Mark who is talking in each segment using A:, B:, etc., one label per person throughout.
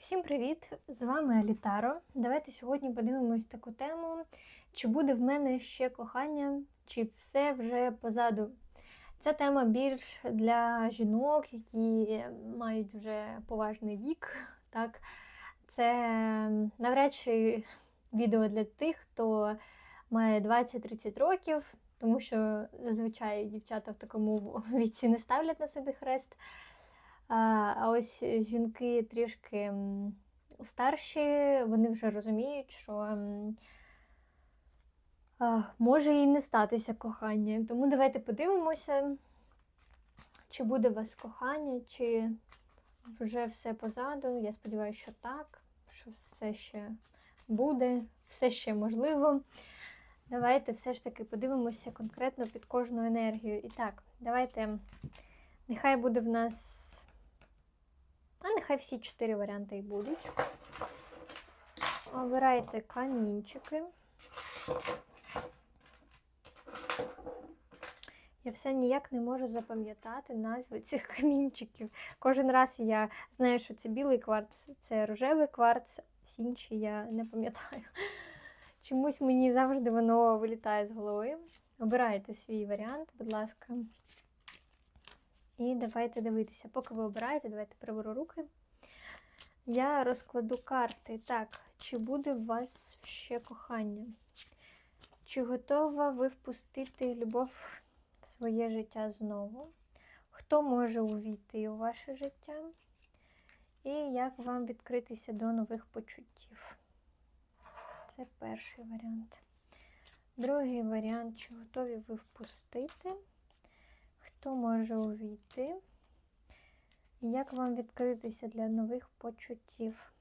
A: Всім привіт! З вами Алітаро. Давайте сьогодні подивимось таку тему: чи буде в мене ще кохання, чи все вже позаду. Ця тема більш для жінок, які мають вже поважний вік. Так? Це навряд чи відео для тих, хто має 20-30 років, тому що зазвичай дівчата в такому віці не ставлять на собі хрест. А ось жінки трішки старші, вони вже розуміють, що може і не статися кохання. Тому давайте подивимося, чи буде у вас кохання, чи вже все позаду. Я сподіваюся, що так, що все ще буде, все ще можливо. Давайте все ж таки подивимося конкретно під кожну енергію. І так, давайте. Нехай буде в нас. А нехай всі чотири варіанти і будуть. Обирайте камінчики. Я все ніяк не можу запам'ятати назви цих камінчиків. Кожен раз я знаю, що це білий кварц, це рожевий кварц, всі інші я не пам'ятаю. Чомусь мені завжди воно вилітає з голови. Обирайте свій варіант, будь ласка. І давайте дивитися. Поки ви обираєте, давайте приберу руки. Я розкладу карти. Так, чи буде у вас ще кохання? Чи готова ви впустити любов в своє життя знову? Хто може увійти у ваше життя? І як вам відкритися до нових почуттів? Це перший варіант. Другий варіант, чи готові ви впустити? Хто може увійти? Як вам відкритися для нових почуттів?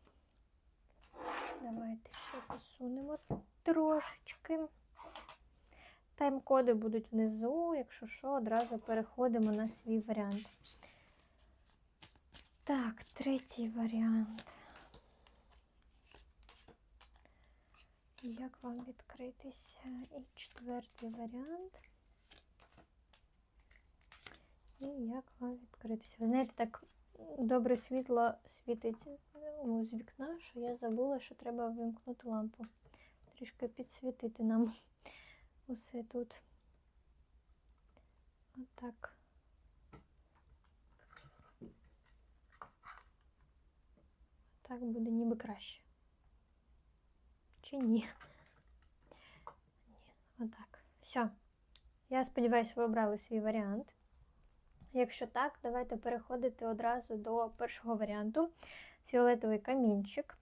A: Давайте ще посунемо трошечки. Тайм-коди будуть внизу, якщо що, одразу переходимо на свій варіант. Так, третій варіант. Як вам відкритися? І четвертий варіант. І як вам відкритися? Ви знаєте, так добре світло світить ну, з вікна, що я забула, що треба вимкнути лампу. Трішки підсвітити нам усе тут. Отак. Так буде ніби краще. Чи ні? Ні, отак. Все. Я сподіваюся, ви обрали свій варіант. Якщо так, давайте переходити одразу до першого варіанту фіолетовий камінчик.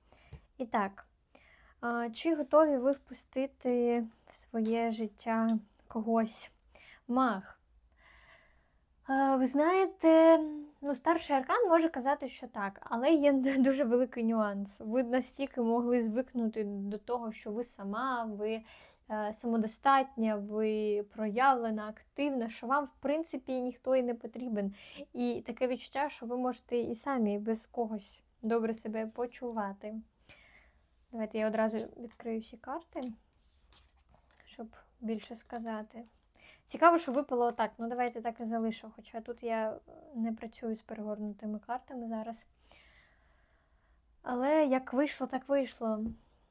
A: І так, чи готові ви впустити в своє життя когось маг? Ви знаєте, ну, старший аркан може казати, що так, але є дуже великий нюанс. Ви настільки могли звикнути до того, що ви сама, ви самодостатня, ви проявлена, активна, що вам, в принципі, ніхто і не потрібен. І таке відчуття, що ви можете і самі без когось добре себе почувати. Давайте я одразу відкрию всі карти, щоб більше сказати. Цікаво, що випало отак. Ну, давайте так і залишу. Хоча тут я не працюю з перегорнутими картами зараз. Але як вийшло, так вийшло.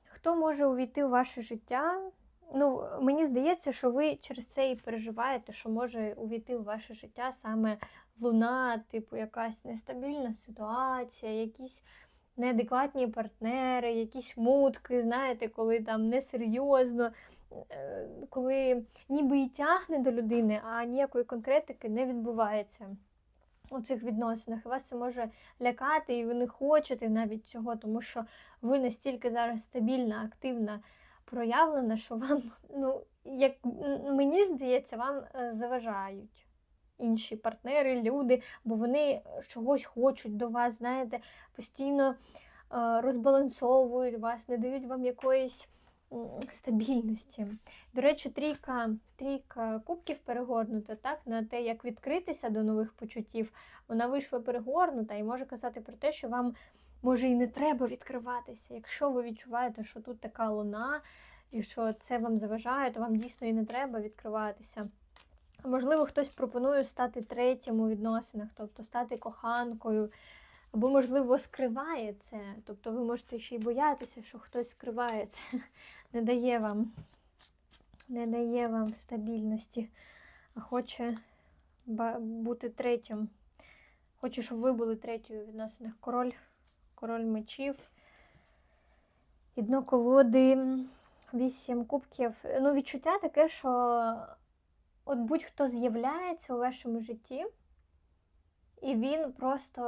A: Хто може увійти у ваше життя? Ну, мені здається, що ви через це і переживаєте, що може увійти в ваше життя саме луна, типу, якась нестабільна ситуація, якісь неадекватні партнери, якісь мутки, знаєте, коли там несерйозно, е, коли ніби і тягне до людини, а ніякої конкретики не відбувається. У цих відносинах і вас це може лякати, і ви не хочете навіть цього, тому що ви настільки зараз стабільна, активна проявлена, що вам, ну, як мені здається, вам е, заважають інші партнери, люди, бо вони чогось хочуть до вас, знаєте, постійно е, розбалансовують вас, не дають вам якоїсь стабільності. До речі, трійка трійка кубків перегорнута так, на те, як відкритися до нових почуттів, вона вийшла перегорнута і може казати про те, що вам може і не треба відкриватися. Якщо ви відчуваєте, що тут така луна, і що це вам заважає, то вам дійсно і не треба відкриватися. Можливо, хтось пропонує стати третім у відносинах, тобто стати коханкою, або, можливо, скриває це. Тобто ви можете ще й боятися, що хтось скриває це, не дає вам, не дає вам стабільності, а хоче бути третім. Хочу, щоб ви були третьою у відносинах. Король, король мечів. І дно колоди, вісім кубків. Ну, відчуття таке, що от будь-хто з'являється у вашому житті, і він просто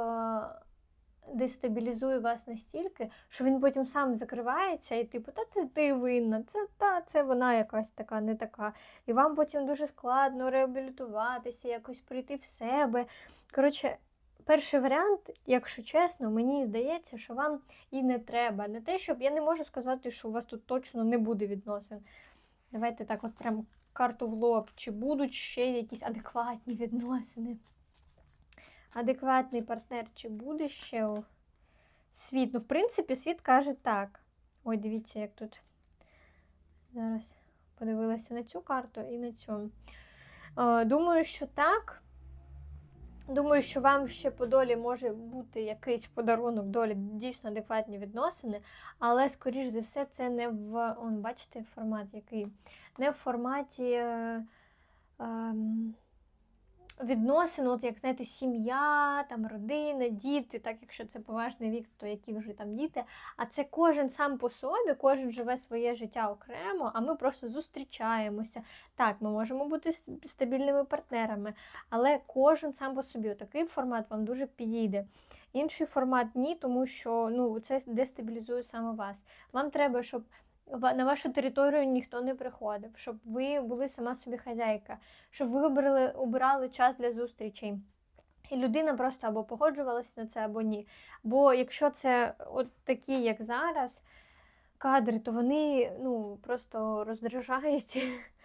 A: дестабілізує вас настільки, що він потім сам закривається, і типу, та це ти винна, це та це вона якась така, не така. І вам потім дуже складно реабілітуватися, якось прийти в себе. Коротше, перший варіант, якщо чесно, мені здається, що вам і не треба. Не те, щоб я не можу сказати, що у вас тут точно не буде відносин. Давайте так, от прям карту в лоб. Чи будуть ще якісь адекватні відносини? Адекватний партнер, чи буде ще світ? Ну, в принципі, світ каже так. Ой, дивіться, як тут. Зараз подивилася на цю карту і на цю. Е, Думаю, що так. Думаю, що вам ще по долі може бути якийсь подарунок долі, дійсно адекватні відносини, але, скоріш за все, це не в. Он, бачите, формат який? Не в форматі е, ем, відносин, от як знаєте, сім'я, там родина, діти, так якщо це поважний вік, то які вже там діти. А це кожен сам по собі, кожен живе своє життя окремо, а ми просто зустрічаємося. Так, ми можемо бути стабільними партнерами, але кожен сам по собі. Такий формат вам дуже підійде. Інший формат ні, тому що ну, це дестабілізує саме вас. Вам треба, щоб на вашу територію ніхто не приходив, щоб ви були сама собі хазяйка, щоб ви обрали, обирали час для зустрічей. І людина просто або погоджувалася на це, або ні. Бо якщо це от такі, як зараз, кадри, то вони ну, просто роздражають.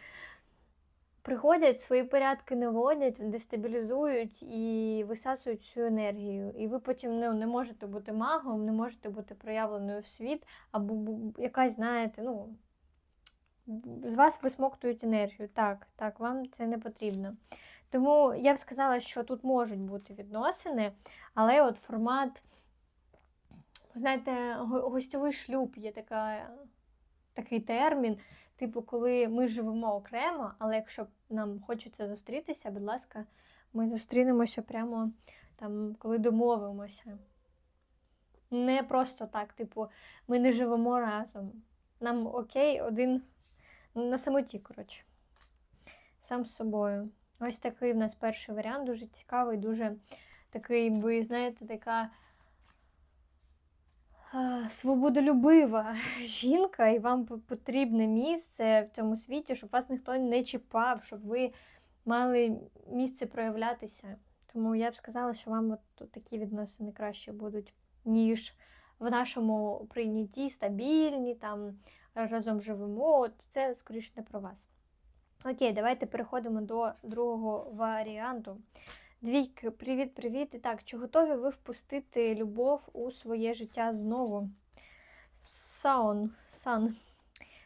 A: Приходять, свої порядки не вводять, дестабілізують і висасують всю енергію. І ви потім ну, не можете бути магом, не можете бути проявленою в світ, або якась, знаєте, ну, з вас висмоктують енергію. Так, так, вам це не потрібно. Тому я б сказала, що тут можуть бути відносини, але от формат, знаєте, го- гостьовий шлюб є така, такий термін. Типу, коли ми живемо окремо, але якщо нам хочеться зустрітися, будь ласка, ми зустрінемося прямо там, коли домовимося. Не просто так, типу, ми не живемо разом. Нам окей, один на самоті, коротше. Сам з собою. Ось такий в нас перший варіант, дуже цікавий, дуже такий, ви знаєте, така свободолюбива жінка, і вам потрібне місце в цьому світі, щоб вас ніхто не чіпав, щоб ви мали місце проявлятися. Тому я б сказала, що вам от такі відносини краще будуть, ніж в нашому прийнятті стабільні, там разом живемо. От це скоріше не про вас. Окей, давайте переходимо до другого варіанту. Двійки, привіт-привіт. І так, чи готові ви впустити любов у своє життя знову? Сон, сан.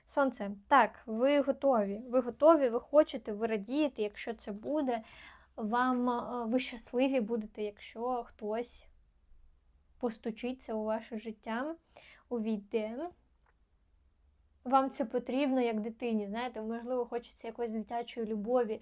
A: Сонце. Так, ви готові. Ви готові, ви хочете, ви радієте, якщо це буде. Вам е, ви щасливі будете, якщо хтось постучиться у ваше життя, увійде. Вам це потрібно як дитині, знаєте, можливо, хочеться якоїсь дитячої любові,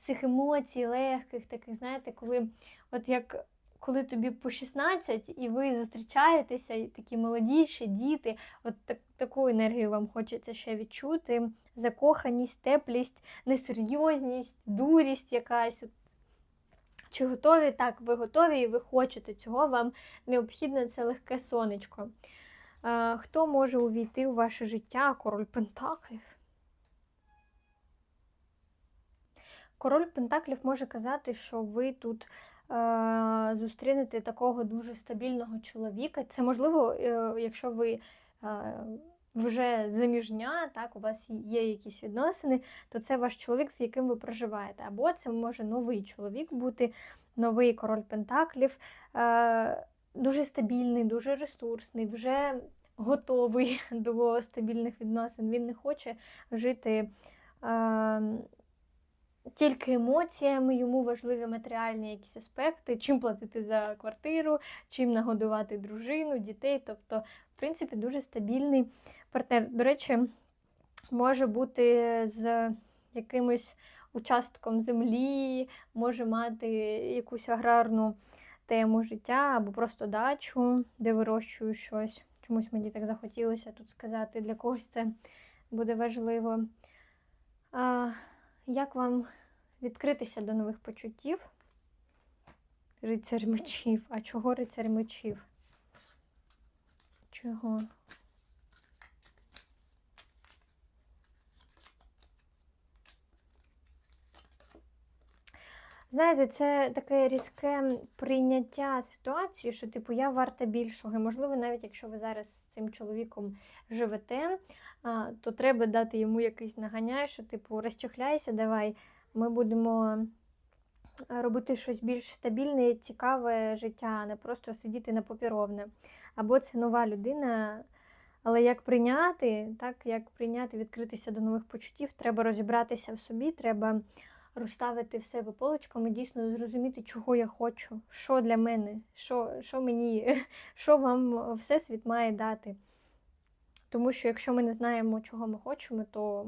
A: цих емоцій, легких, таких, знаєте, коли от як коли тобі по 16 і ви зустрічаєтеся, і такі молодіші діти, от так, таку енергію вам хочеться ще відчути. Закоханість, теплість, несерйозність, дурість якась. От. Чи готові? Так, ви готові і ви хочете цього, вам необхідне це легке сонечко. Е, Хто може увійти у ваше життя? Король Пентаклів. Король Пентаклів може казати, що ви тут е, зустрінете такого дуже стабільного чоловіка. Це можливо, е, якщо ви е, вже заміжня, так, у вас є якісь відносини, то це ваш чоловік, з яким ви проживаєте. Або це може новий чоловік бути, новий король Пентаклів. Е, дуже стабільний, дуже ресурсний, вже готовий до стабільних відносин. Він не хоче жити е, тільки емоціями, йому важливі матеріальні якісь аспекти, чим платити за квартиру, чим нагодувати дружину, дітей. Тобто, в принципі, дуже стабільний партнер. До речі, може бути з якимось участком землі, може мати якусь аграрну тему життя або просто дачу, де вирощую щось. Чомусь мені так захотілося тут сказати. Для когось це буде важливо. А, Як вам відкритися до нових почуттів? Рицарь мечів. А чого рицарь мечів? Чого? Знаєте, це таке різке прийняття ситуації, що, типу, я варта більшого. Можливо, навіть якщо ви зараз з цим чоловіком живете, то треба дати йому якийсь наганяй, що, типу, розчохляйся, давай, ми будемо робити щось більш стабільне, цікаве життя, а не просто сидіти на попіровне. Або це нова людина. Але як прийняти, так, як прийняти, відкритися до нових почуттів, треба розібратися в собі, треба розставити в себе полочками, дійсно зрозуміти, чого я хочу, що для мене, що що мені, що вам всесвіт має дати. Тому що якщо ми не знаємо, чого ми хочемо, то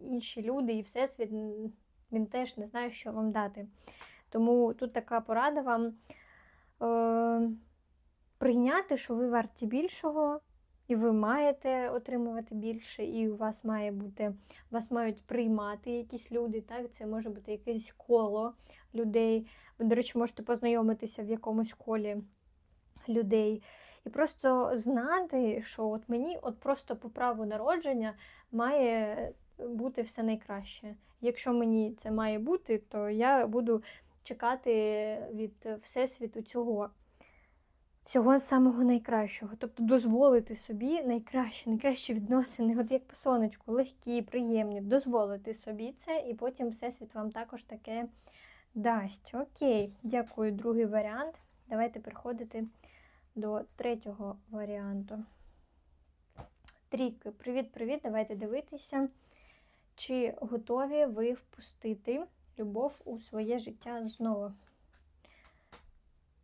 A: інші люди і всесвіт він теж не знає, що вам дати. Тому тут така порада вам е, прийняти, що ви варті більшого. І ви маєте отримувати більше, і у вас має бути, вас мають приймати якісь люди. так? Це може бути якесь коло людей. Ви, до речі, можете познайомитися в якомусь колі людей. І просто знати, що от мені от просто по праву народження має бути все найкраще. Якщо мені це має бути, то я буду чекати від Всесвіту цього всього самого найкращого. Тобто дозволити собі найкраще, найкращі відносини, от як по сонечку, легкі, приємні, дозволити собі це, і потім всесвіт вам також таке дасть. Окей, дякую, другий варіант. Давайте переходити до третього варіанту. Трійки, привіт-привіт! Давайте дивитися, чи готові ви впустити любов у своє життя знову.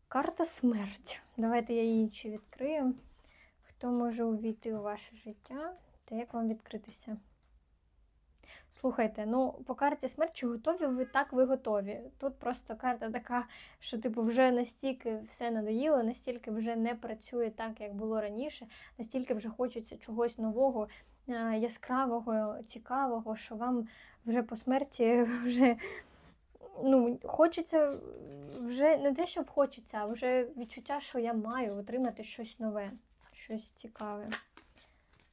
A: Карта смерть. Давайте я її ще відкрию. Хто може увійти у ваше життя? Та як вам відкритися? Слухайте, ну, по карті смерть, чи готові ви так, ви готові. Тут просто карта така, що, типу, вже настільки все надоїло, настільки вже не працює так, як було раніше, настільки вже хочеться чогось нового, яскравого, цікавого, що вам вже по смерті вже ну, хочеться вже не те, щоб хочеться, а вже відчуття, що я маю отримати щось нове, щось цікаве.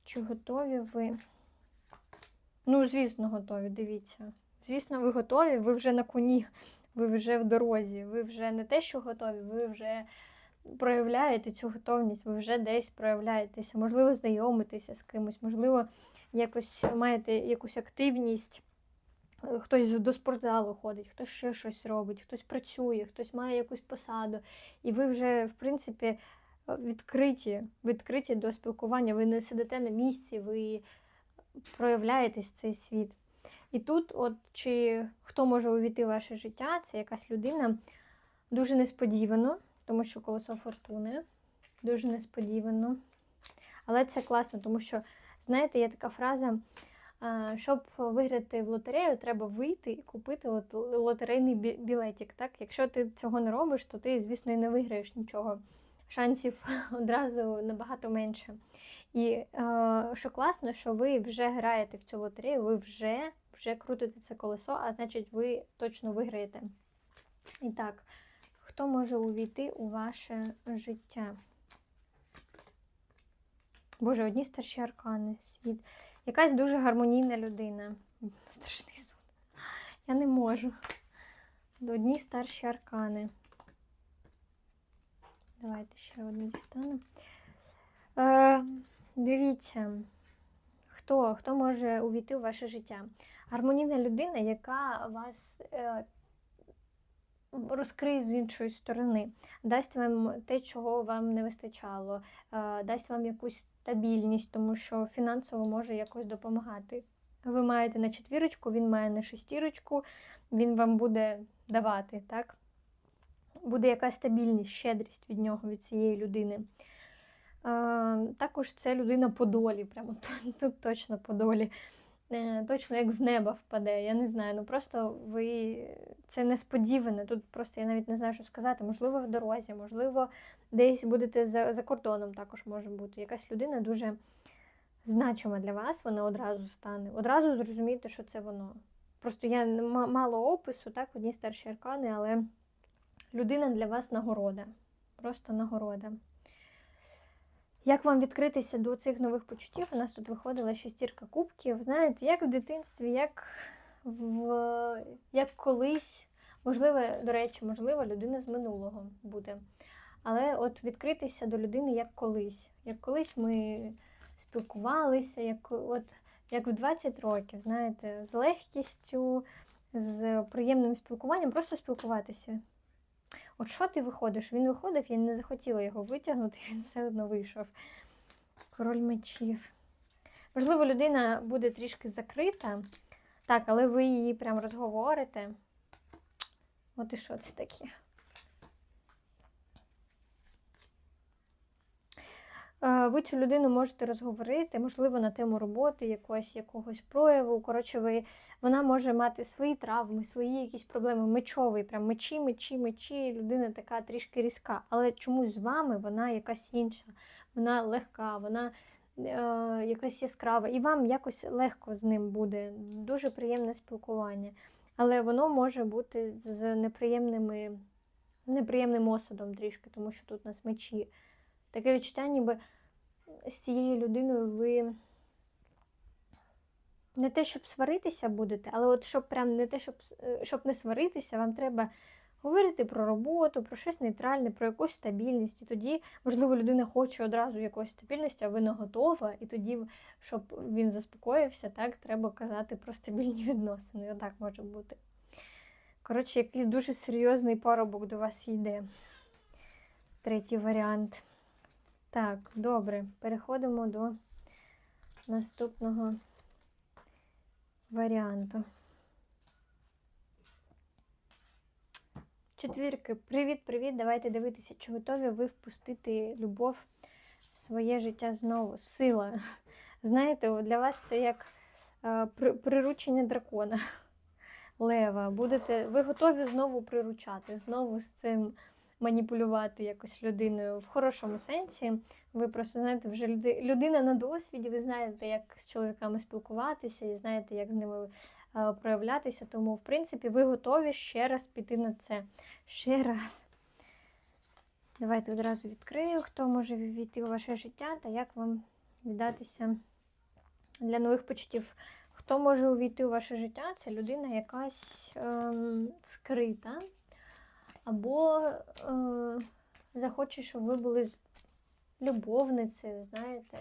A: Чи готові ви? Ну, звісно, готові, дивіться. Звісно, ви готові, ви вже на коні, ви вже в дорозі, ви вже не те, що готові, ви вже проявляєте цю готовність, ви вже десь проявляєтеся, можливо, знайомитеся з кимось, можливо, якось маєте якусь активність. Хтось до спортзалу ходить, хтось ще щось робить, хтось працює, хтось має якусь посаду. І ви вже, в принципі, відкриті, відкриті до спілкування, ви не сидите на місці, ви проявляєтесь цей світ. І тут, от чи хто може увійти в ваше життя, це якась людина дуже несподівано, тому що колесо фортуни дуже несподівано. Але це класно, тому що, знаєте, є така фраза. Щоб виграти в лотерею, треба вийти і купити лотерейний білетик. Так? Якщо ти цього не робиш, то ти, звісно, і не виграєш нічого. Шансів одразу набагато менше. І що класно, що ви вже граєте в цю лотерею, ви вже вже крутите це колесо, а значить, ви точно виграєте. І так, хто може увійти у ваше життя? Боже, одні старші аркани, світ. Якась дуже гармонійна людина. Страшний сон. Я не можу. Одні старші аркани. Давайте ще одну дістану. Е, Дивіться, хто хто може увійти у ваше життя. Гармонійна людина, яка вас е, розкриє з іншої сторони, дасть вам те, чого вам не вистачало, е, дасть вам якусь стабільність, тому що фінансово може якось допомагати. Ви маєте на четвірочку, він має на шестірочку, він вам буде давати, так? Буде якась стабільність, щедрість від нього, від цієї людини. Е, також це людина по долі, прямо тут, тут точно по долі. Е, точно як з неба впаде. Я не знаю. Ну просто ви це несподіване. Тут просто я навіть не знаю, що сказати. Можливо, в дорозі, можливо, десь будете за, за кордоном також може бути. Якась людина дуже значима для вас, вона одразу стане. Одразу зрозумієте, що це воно. Просто я мало опису, так, одні старші аркани, але людина для вас нагорода. Просто нагорода. Як вам відкритися до цих нових почуттів? У нас тут виходила шестірка кубків. Знаєте, як в дитинстві, як в як колись, можливо, до речі, можливо, людина з минулого буде. Але от відкритися до людини як колись. Як колись ми спілкувалися, як от як в 20 років, знаєте, з легкістю, з приємним спілкуванням, просто спілкуватися. От що ти виходиш? Він виходив, я не захотіла його витягнути, він все одно вийшов. Король мечів. Можливо, людина буде трішки закрита. Так, але ви її прям розговорите. От і що це таке? Ви цю людину можете розговорити, можливо, на тему роботи, якогось, якогось прояву. Коротше, ви, вона може мати свої травми, свої якісь проблеми. Мечовий, прям мечі, мечі, мечі. Людина така трішки різка. Але чомусь з вами вона якась інша, вона легка, вона е, якась яскрава. І вам якось легко з ним буде. Дуже приємне спілкування. Але воно може бути з неприємними, з неприємним осадом трішки, тому що тут у нас мечі. Таке відчуття, ніби з цією людиною ви не те, щоб сваритися будете, але от щоб прям не те, щоб, е, щоб не сваритися, вам треба говорити про роботу, про щось нейтральне, про якусь стабільність. І тоді, можливо, людина хоче одразу якоїсь стабільності, а ви не готова. І тоді, щоб він заспокоївся, так, треба казати про стабільні відносини. Отак може бути. Коротше, якийсь дуже серйозний парубок до вас йде. Третій варіант. Так, добре, переходимо до наступного варіанту. Четвірки. Привіт-привіт! Давайте дивитися, чи готові ви впустити любов в своє життя знову. Сила. Знаєте, для вас це як е, при- приручення дракона. Лева. Будете, ви готові знову приручати, знову з цим маніпулювати якось людиною в хорошому сенсі. Ви просто знаєте, вже люди, людина на досвіді, ви знаєте, як з чоловіками спілкуватися, і знаєте, як з ними е, проявлятися. Тому, в принципі, ви готові ще раз піти на це. Ще раз. Давайте одразу відкрию, хто може війти у ваше життя та як вам віддатися для нових почуттів. Хто може увійти у ваше життя? Це людина якась ем, скрита, або е, захоче, щоб ви були любовницею, знаєте,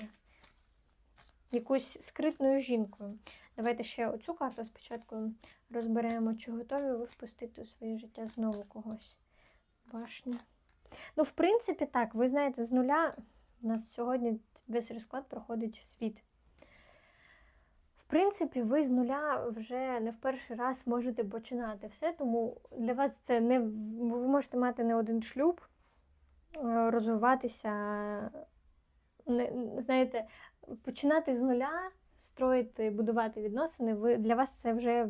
A: якоюсь скритною жінкою. Давайте ще оцю карту спочатку розберемо, чи готові ви впустити у своє життя знову когось. Башня. Ну, в принципі, так, ви знаєте, з нуля у нас сьогодні весь розклад проходить світ. Принципі, ви з нуля вже не в перший раз можете починати все, тому для вас це не ви можете мати не один шлюб, е, розвиватися, не, знаєте, починати з нуля, строїти, будувати відносини. Ви для вас це вже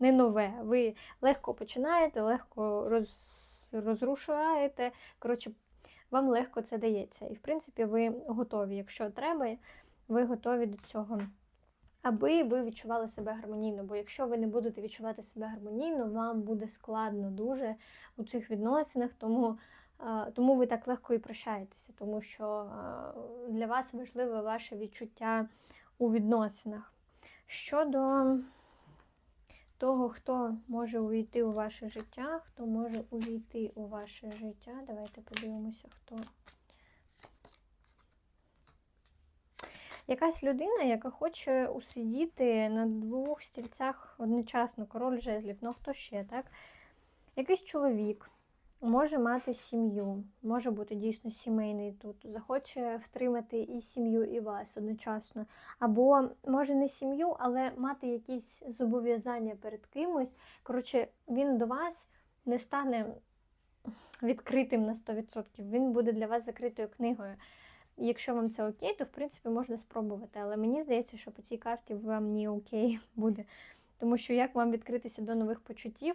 A: не нове. Ви легко починаєте, легко роз, розрушаєте. Коротше, вам легко це дається. І в принципі, ви готові. Якщо треба, ви готові до цього аби ви відчували себе гармонійно. Бо якщо ви не будете відчувати себе гармонійно, вам буде складно дуже у цих відносинах, тому, тому ви так легко і прощаєтеся, тому що для вас важливе ваше відчуття у відносинах. Щодо того, хто може увійти у ваше життя, хто може увійти у ваше життя, давайте подивимося, хто. Якась людина, яка хоче усидіти на двох стільцях одночасно, король жезлів, ну хто ще, так? Якийсь чоловік. може мати сім'ю, може бути дійсно сімейний тут, захоче втримати і сім'ю, і вас одночасно. Або може не сім'ю, але мати якісь зобов'язання перед кимось. Коротше, він до вас не стане відкритим на 100%. Він буде для вас закритою книгою. Якщо вам це окей, то в принципі можна спробувати. Але мені здається, що по цій карті вам не окей буде. Тому що як вам відкритися до нових почуттів?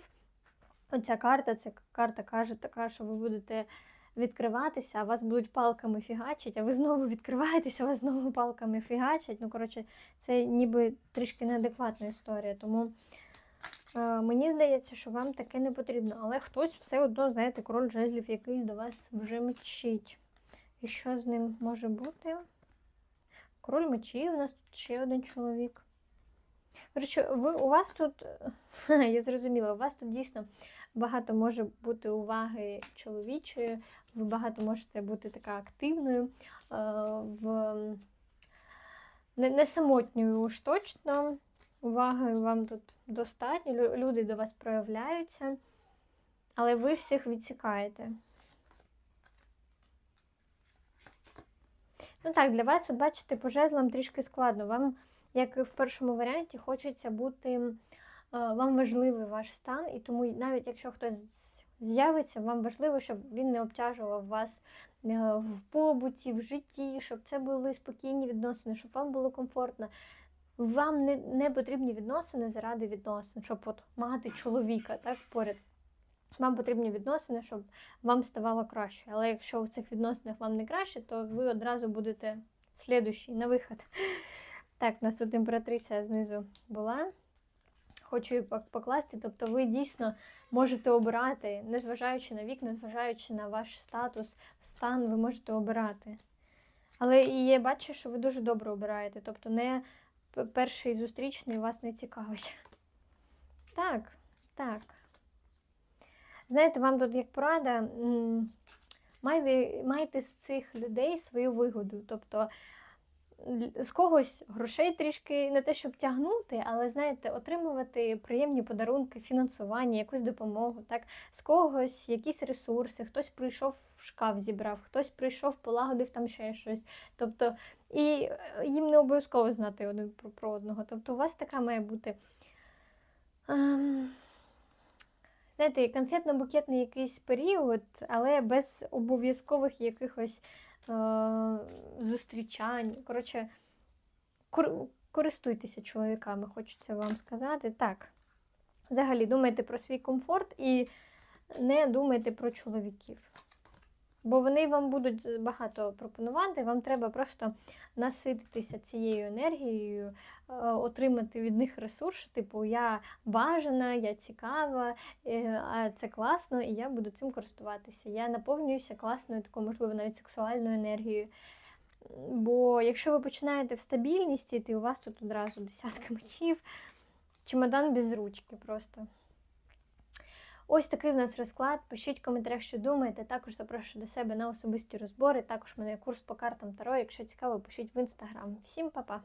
A: Оця карта, ця карта каже така, що ви будете відкриватися, а вас будуть палками фігачить, а ви знову відкриваєтеся, а вас знову палками фігачать. Ну, коротше, це ніби трішки неадекватна історія. Тому е, мені здається, що вам таке не потрібно. Але хтось все одно, знаєте, король жезлів якийсь до вас вже мчить. І що з ним може бути? Король мечів, у нас тут ще один чоловік. Коротше, ви, у вас тут, я зрозуміла, у вас тут дійсно багато може бути уваги чоловічої, ви багато можете бути така активною, е, в не, не самотньою уж точно. Уваги вам тут достатньо, люди до вас проявляються, але ви всіх відсікаєте. Ну так, для вас, от бачите, по жезлам трішки складно. Вам, як в першому варіанті, хочеться бути, вам важливий ваш стан, і тому навіть якщо хтось з'явиться, вам важливо, щоб він не обтяжував вас е, в побуті, в житті, щоб це були спокійні відносини, щоб вам було комфортно. Вам не, не потрібні відносини заради відносин, щоб от мати чоловіка так, поряд. Вам потрібні відносини, щоб вам ставало краще. Але якщо в цих відносинах вам не краще, то ви одразу будете слідущий на вихід. Так, у нас тут імператриця знизу була. Хочу її покласти. Тобто ви дійсно можете обирати, незважаючи на вік, незважаючи на ваш статус, стан, ви можете обирати. Але я бачу, що ви дуже добре обираєте. Тобто не перший зустрічний вас не цікавить. Так, так. Знаєте, вам тут як порада, майте, майте з цих людей свою вигоду. Тобто з когось грошей трішки не те, щоб тягнути, але знаєте, отримувати приємні подарунки, фінансування, якусь допомогу. Так? З когось якісь ресурси, хтось прийшов в шкаф зібрав, хтось прийшов, полагодив там ще щось. Тобто, і е, їм не обов'язково знати один про, одного. Тобто, у вас така має бути. ем, знаєте, конфетно-букетний якийсь період, але без обов'язкових якихось е- зустрічань. Коротше, кор- користуйтеся чоловіками, хочеться вам сказати. Так, взагалі думайте про свій комфорт і не думайте про чоловіків. Бо вони вам будуть багато пропонувати, вам треба просто насититися цією енергією, е, отримати від них ресурс, типу я бажана, я цікава, е, а це класно, і я буду цим користуватися. Я наповнююся класною, такою, можливо, навіть сексуальною енергією. Бо якщо ви починаєте в стабільність йти, у вас тут одразу десятка мечів, чемодан без ручки просто. Ось такий в нас розклад. Пишіть в коментарях, що думаєте. Також запрошую до себе на особисті розбори. Також в мене є курс по картам Таро. Якщо цікаво, пишіть в інстаграм. Всім па-па!